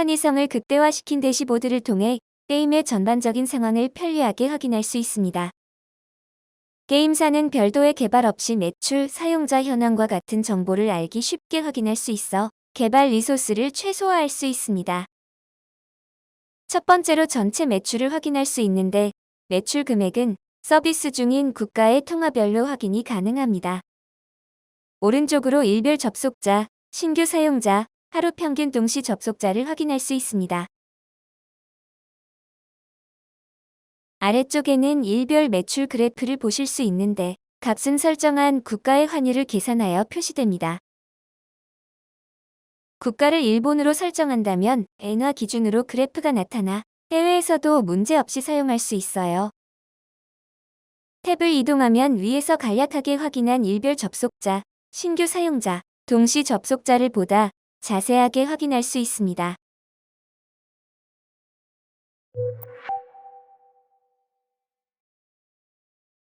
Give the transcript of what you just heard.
편의성을 극대화시킨 대시보드를 통해 게임의 전반적인 상황을 편리하게 확인할 수 있습니다. 게임사는 별도의 개발 없이 매출, 사용자 현황과 같은 정보를 알기 쉽게 확인할 수 있어 개발 리소스를 최소화할 수 있습니다. 첫 번째로 전체 매출을 확인할 수 있는데 매출 금액은 서비스 중인 국가의 통화별로 확인이 가능합니다. 오른쪽으로 일별 접속자, 신규 사용자, 하루 평균 동시 접속자를 확인할 수 있습니다. 아래쪽에는 일별 매출 그래프를 보실 수 있는데 값은 설정한 국가의 환율을 계산하여 표시됩니다. 국가를 일본으로 설정한다면 엔화 기준으로 그래프가 나타나 해외에서도 문제없이 사용할 수 있어요. 탭을 이동하면 위에서 간략하게 확인한 일별 접속자, 신규 사용자, 동시 접속자를 보다 자세하게 확인할 수 있습니다.